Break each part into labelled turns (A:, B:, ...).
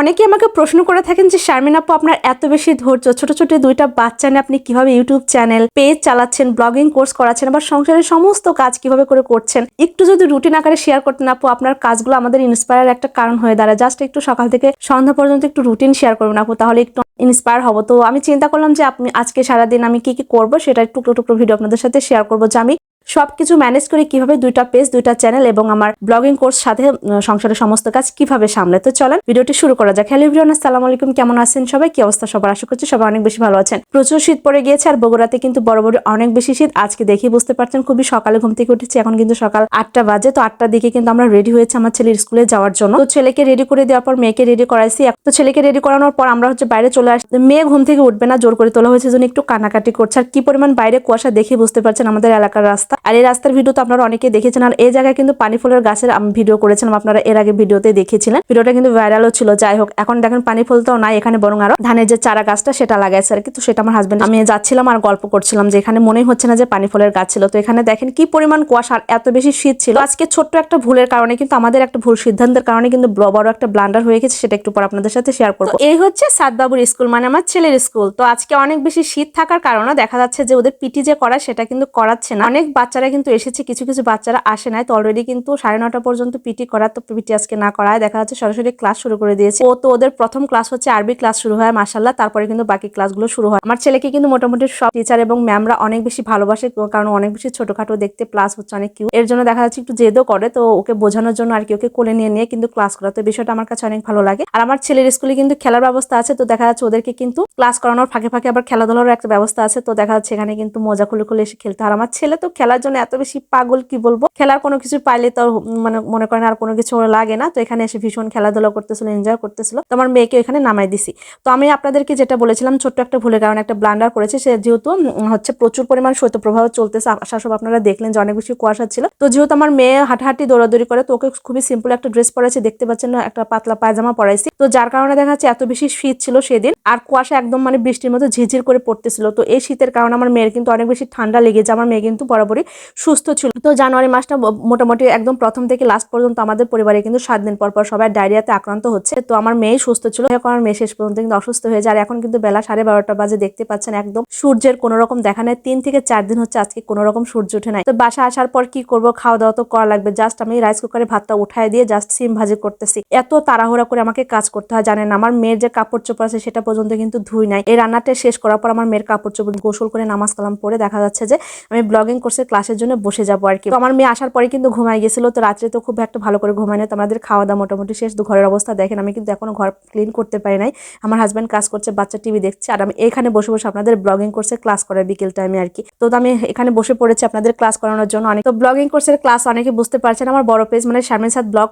A: অনেকে আমাকে প্রশ্ন করে থাকেন যে, শারমিন আপু, আপনার এত বেশি ধৈর্য, ছোট ছোট দুইটা বাচ্চা নিয়ে আপনি কীভাবে ইউটিউব চ্যানেল, পেজ চালাচ্ছেন, ব্লগিং কোর্স করাচ্ছেন, আবার সংসারের সমস্ত কাজ কীভাবে করে করছেন? একটু যদি রুটিন আকারে শেয়ার করতেন আপু, আপনার কাজগুলো আমাদের ইন্সপায়ার একটা কারণ হয়ে দাঁড়ায়। জাস্ট একটু সকাল থেকে সন্ধ্যা পর্যন্ত একটু রুটিন শেয়ার করবেন আপু, তাহলে একটু ইন্সপায়ার হব। তো আমি চিন্তা করলাম যে, আপনি আজকে সারাদিন আমি কি কি করব, সেটা টুকরো টুকরো ভিডিও আপনাদের সাথে শেয়ার করব, যে আমি সবকিছু ম্যানেজ করে কীভাবে দুইটা পেজ দুইটা চ্যানেল এবং আমার ব্লগিং কোর্স সাথে সংসারের সমস্ত কাজ কীভাবে সামলে? তো চলেন ভিডিওটি শুরু করা যাক। হ্যালো এভরিওয়ান আসসালামু আলাইকুম। কেমন আছেন সবাই? কি অবস্থা? সবার আশা করছি সবাই অনেক বেশি ভালো আছেন। প্রচুর শীত পড়ে গিয়েছে আর বগুড়াতে কিন্তু বড় বড় অনেক বেশি শীত। আজকে দেখে বুঝতে পারছেন, খুবই সকালে ঘুম থেকে উঠেছি। এখন কিন্তু সকাল আটটা বাজে। তো আটটার দিকে কিন্তু আমরা রেডি হয়েছে আমার ছেলের স্কুলে যাওয়ার জন্য। তো ছেলেকে রেডি করে দেওয়ার পর মেয়েকে রেডি করাইছি। তো ছেলেকে রেডি করানোর পর আমরা হচ্ছে বাইরে চলে আসছি মেয়ে ঘুম থেকে উঠবে না, জোর করে তোলা হয়েছে, জন্য একটু কানাকাটি করছে। আর কি পরিমাণ বাইরে কুয়াশা দেখে বুঝতে পারছেন আমাদের এলাকার রাস্তা। আর এই রাস্তার ভিডিও তো আপনারা অনেকে দেখেছেন, আর এই জায়গায় কিন্তু পানি ফুলের গাছের আমি ভিডিও করেছিলাম, আপনারা এর আগে ভিডিওতে দেখেছিলেন। ভিডিওটা কিন্তু ভাইরালও ছিল, যাই হোক, এখন দেখেন পানি ফল তো নাই এখানে, বরং আরও ধানের যে চারা গাছটা সেটা লাগাইছে আর কি। তো সেটা আমার হাজবেন্ড আমি যাচ্ছিলাম আর গল্প করছিলাম যে এখানে মনে হচ্ছে না যে পানি ফুলের গাছ ছিল। তো এখানে দেখেন কি পরিমাণ কুয়াশা, আর এত বেশি শীত ছিল। আজকে ছোট্ট একটা ভুলের কারণে কিন্তু আমাদের একটা ভুল সিদ্ধান্তের কারণে কিন্তু বড় একটা ব্লান্ডার হয়ে গেছে, সেটা একটু পর আপনাদের সাথে শেয়ার করব। এই হচ্ছে সাদবাবুর স্কুল মানে আমার ছেলের স্কুল তো আজকে অনেক বেশি শীত থাকার কারণে দেখা যাচ্ছে যে ওদের পিটি যে করা সেটা কিন্তু করাচ্ছে না। অনেক বাচ্চারা কিন্তু এসেছে, কিছু কিছু বাচ্চারা আসে নাই। তো অলরেডি কিন্তু সাড়ে নটা পর্যন্ত পিটি করা তো পিটি আজকে না করায়। দেখা যাচ্ছে সরাসরি ক্লাস শুরু করে দিয়েছে। ও তো ওদের প্রথম ক্লাস হচ্ছে আরবি ক্লাস শুরু হয় মাসাল্লাহ তারপরে কিন্তু বাকি ক্লাসগুলো শুরু হয়। আমার ছেলেকে কিন্তু মোটামুটি সব টিচার এবং ম্যামরা অনেক বেশি ভালোবাসে কারণ অনেক বেশি ছোটখাটো দেখতে প্লাস হচ্ছে অনেক কিউ এর জন্য দেখা যাচ্ছে একটু জেদও করে। তো ওকে বোঝানোর জন্য আর কি ওকে কোলে নিয়ে নিয়ে কিন্তু ক্লাস করা তো বিষয়টা আমার কাছে অনেক ভালো লাগে। আর আমার ছেলের স্কুলে কিন্তু খেলার ব্যবস্থা আছে। তো দেখা যাচ্ছে ওদেরকে কিন্তু ক্লাস করানোর ফাঁকে ফাঁকে আবার খেলাধুলার একটা ব্যবস্থা আছে। তো দেখা যাচ্ছে এখানে কিন্তু মজা খুলে খুলে এসে খেলতে আর আমার ছেলে তো খেলার জন্য এত বেশি পাগল কি বলব? খেলার কোনো কিছু পাইলে তো মানে মনে করেন আর কোনো কিছু লাগে না। তো এখানে এসে ভীষণ খেলাধুলা করতেছিল এনজয় করতেছিল। তো আমার মেয়েকে এখানে নামাই দিছি। তো আমি আপনাদেরকে যেটা বলেছিলাম, ছোট্ট একটা ভুলের কারণে একটা ব্লান্ডার করেছে। সে যেহেতু হচ্ছে প্রচুর পরিমাণ শৈত্যপ্রবাহ চলতেছে। আশা সব আপনারা দেখলেন যে অনেক বেশি কুয়াশা ছিল। তো যেহেতু আমার মেয়ে হাঁটাহাঁটি, দৌড়াদৌড়ি করে, তো ওকে খুবই সিম্পল একটা ড্রেস পরেছে দেখতে পাচ্ছেন না, একটা পাতলা পায়জামা পরাইছি। তো যার কারণে দেখা যাচ্ছে এত বেশি শীত ছিল সেদিন। আর কুয়াশা একদম মানে বৃষ্টির মতো ঝিঝির করে পড়তেছিল। তো এই শীতের কারণে আমার মেয়ের কিন্তু অনেক বেশি ঠান্ডা লেগেছে আমার মেয়ে কিন্তু বরাবরই সুস্থ ছিল। তো জানুয়ারি মাসটা মোটামুটি একদম প্রথম থেকে লাস্ট পর্যন্ত আমাদের পরিবারে কিন্তু সাত দিন পর পর সবাই ডায়রিয়াতে আক্রান্ত হচ্ছে। তো আমার মেয়ে সুস্থ ছিল, এখন আমার মেয়ে শেষ পর্যন্ত কিন্তু অসুস্থ হয়ে যায়। আর এখন কিন্তু বেলা সাড়ে বারোটা বাজে, দেখতে পাচ্ছেন একদম সূর্যের কোনো রকম দেখা নেই। তিন থেকে চার দিন হচ্ছে আজকে কোনো রকম সূর্য ওঠে নাই। তো বাসা আসার পর কি করব, খাওয়া দাওয়া তো করা লাগবে। জাস্ট আমি রাইস কুকারে ভাতটা উঠায় দিয়ে জাস্ট সিম ভাজি করতেছি। এত তাড়াহুড়া করে আমাকে কাজ করতে হয়, জানেন আমার মেয়ের যে কাপড় চোপড় আছে সেটা পর্যন্ত কিন্তু ধুই নাই। এই রান্নাটা শেষ করার পর আমার মেয়ের কাপড় চোপড় গোসল করে নামাজ কালাম পরে দেখা যাচ্ছে যে আমি ব্লগিং কোর্সে ক্লাসের জন্য বসে যাব আর কি। আমার মেয়ে আসার পরে কিন্তু ঘুমাই গেছিল, তো রাত্রে তো খুব একটা ভালো করে ঘুমাই না, তো আমাদের খাওয়া দাওয়া মোটামুটি শেষ। ঘরের অবস্থা দেখেন, আমি কিন্তু এখনও ঘর ক্লিন করতে পারি নাই। আমার হাজব্যান্ড কাজ করছে, বাচ্চা টিভি দেখছে, আর আমি এখানে বসে বসে আপনাদের ব্লগিং কোর্সে ক্লাস করে বিকেল টাইমে আর কি। তো আমি এখানে বসে পড়েছি আপনাদের ক্লাস করানোর জন্য অনেক। তো ব্লগিং কোর্সের ক্লাস অনেকে বুঝতে পারছেন, আমার বড় পেজ মানে শারমিন সাদ ব্লগ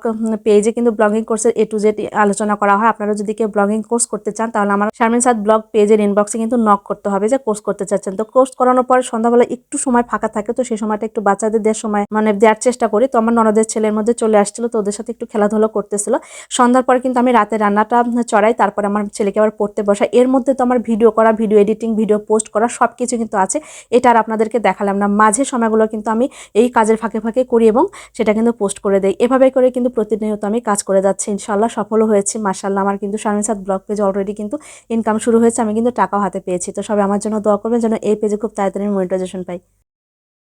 A: পেজে কিন্তু ব্লগিং কোর্সের এ টু জেড আলোচনা করা হয়। আপনারা যদি কেউ ব্লগিং কোর্স করতে চান, তাহলে আমার শারমিন সাদ ব্লগ পেজের ইনবক্সে কিন্তু নক করতে হবে যে কোর্স করতে চাচ্ছেন। তো কোর্স করানোর পর সন্ধ্যাবেলা একটু সময় ফাঁকা থাকে, তো সেই সময়টা একটু বাচ্চাদের দেওয়ার সময় মানে দেওয়ার চেষ্টা করি। তো আমার ননদের ছেলের মধ্যে চলে আসছিল, তো ওদের সাথে একটু খেলাধুলো করতেছিল। সন্ধ্যার পর কিন্তু আমি রাতে রান্নাটা চড়াই, তারপর আমার ছেলেকে আবার পড়তে বসাই। এর মধ্যে তো আমার ভিডিও করা, ভিডিও এডিটিং, ভিডিও পোস্ট করা সব কিছু কিন্তু আছে। এটা আর আপনাদেরকে দেখালাম না। মাঝে সময়গুলো কিন্তু আমি এই কাজের ফাঁকে ফাঁকে করি এবং সেটা কিন্তু পোস্ট করে দেই। এভাবে করে কিন্তু প্রতিনিয়ত আমি কাজ করে যাচ্ছি। ইনশাল্লাহ সফলও হয়েছে। মার্শাল্লাহ আমার কিন্তু সাথ ব্লগ পেজ অলরেডি কিন্তু ইনকাম শুরু হয়েছে। আমি কিন্তু টাকাও হাতে পেয়েছি। তো সবাই আমার জন্য দোয়া করবেন যেন এই পেজে খুব তাড়াতাড়ি মনিটাইজেশন পাই।